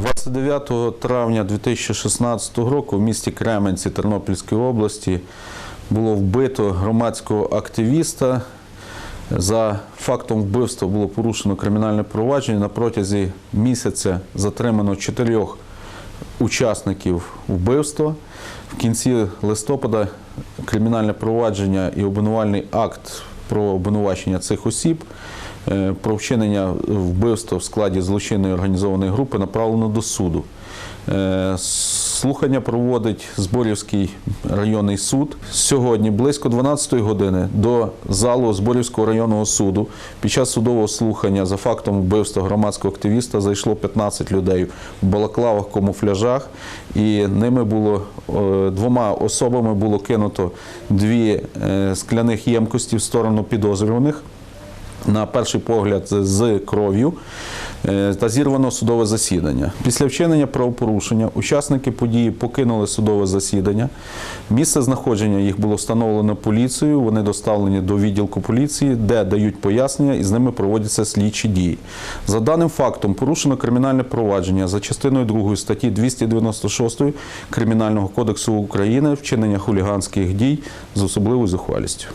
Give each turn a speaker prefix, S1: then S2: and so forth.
S1: 29 травня 2016 року в місті Кременці Тернопільської області було вбито громадського активіста. За фактом вбивства було порушено кримінальне провадження. На протязі місяця затримано чотирьох учасників вбивства. В кінці листопада кримінальне провадження і обвинувальний акт про обвинувачення цих осіб про вчинення вбивства в складі злочинної організованої групи направлено до суду. Е, Слухання проводить Зборівський районний суд. Сьогодні близько 12 години до залу Зборівського районного суду під час судового слухання за фактом вбивства громадського активіста зайшло 15 людей в балаклавах, камуфляжах, і ними було е, двома особами було кинуто дві е, скляних ємкості в сторону підозрюваних на перший погляд з кров'ю е, та зірвано судове засідання. Після вчинення правопорушення учасники події покинули судове засідання. Місце знаходження їх було встановлено поліцією. Вони доставлені до відділку поліції, де дають пояснення і з ними проводяться слідчі дії. За даним фактом порушено кримінальне провадження за частиною 2 статті 296 Кримінального кодексу України вчинення хуліганських дій з особливою зухвалістю.